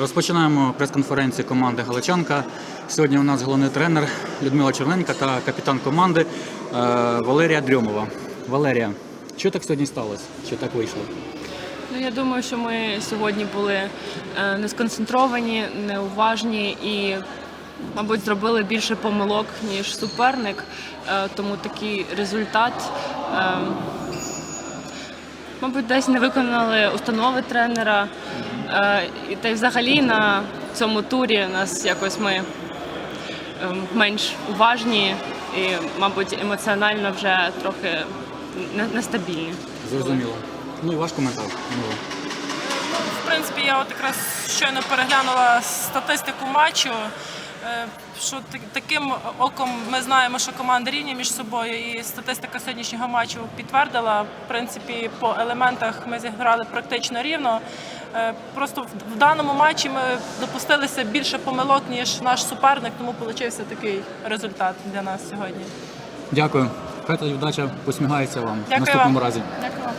Розпочинаємо прес-конференцію команди Галичанка. Сьогодні у нас головний тренер Людмила Черненка та капітан команди е, Валерія Дрьомова. Валерія, що так сьогодні сталося? Що так вийшло? Ну, я думаю, що ми сьогодні були е, не сконцентровані, неуважні і, мабуть, зробили більше помилок, ніж суперник. Е, Тому такий результат. Мабуть, десь не виконали установи тренера. Е, І та й взагалі на цьому турі нас якось ми е, менш уважні і, мабуть, емоціонально вже трохи нестабільні. Зрозуміло. Ну і ваш коментар. Ну, В принципі, я от якраз щойно переглянула статистику матчу. е, Що таким оком ми знаємо, що команди рівні між собою, і статистика сьогоднішнього матчу підтвердила. В принципі, по елементах ми зіграли практично рівно. Е, Просто в- в даному матчі ми допустилися більше помилок, ніж наш суперник, тому вийшов такий результат для нас сьогодні. Дякую. Хай тоді вдача посмігається вам в Дякую наступному вам. разі. Дякую.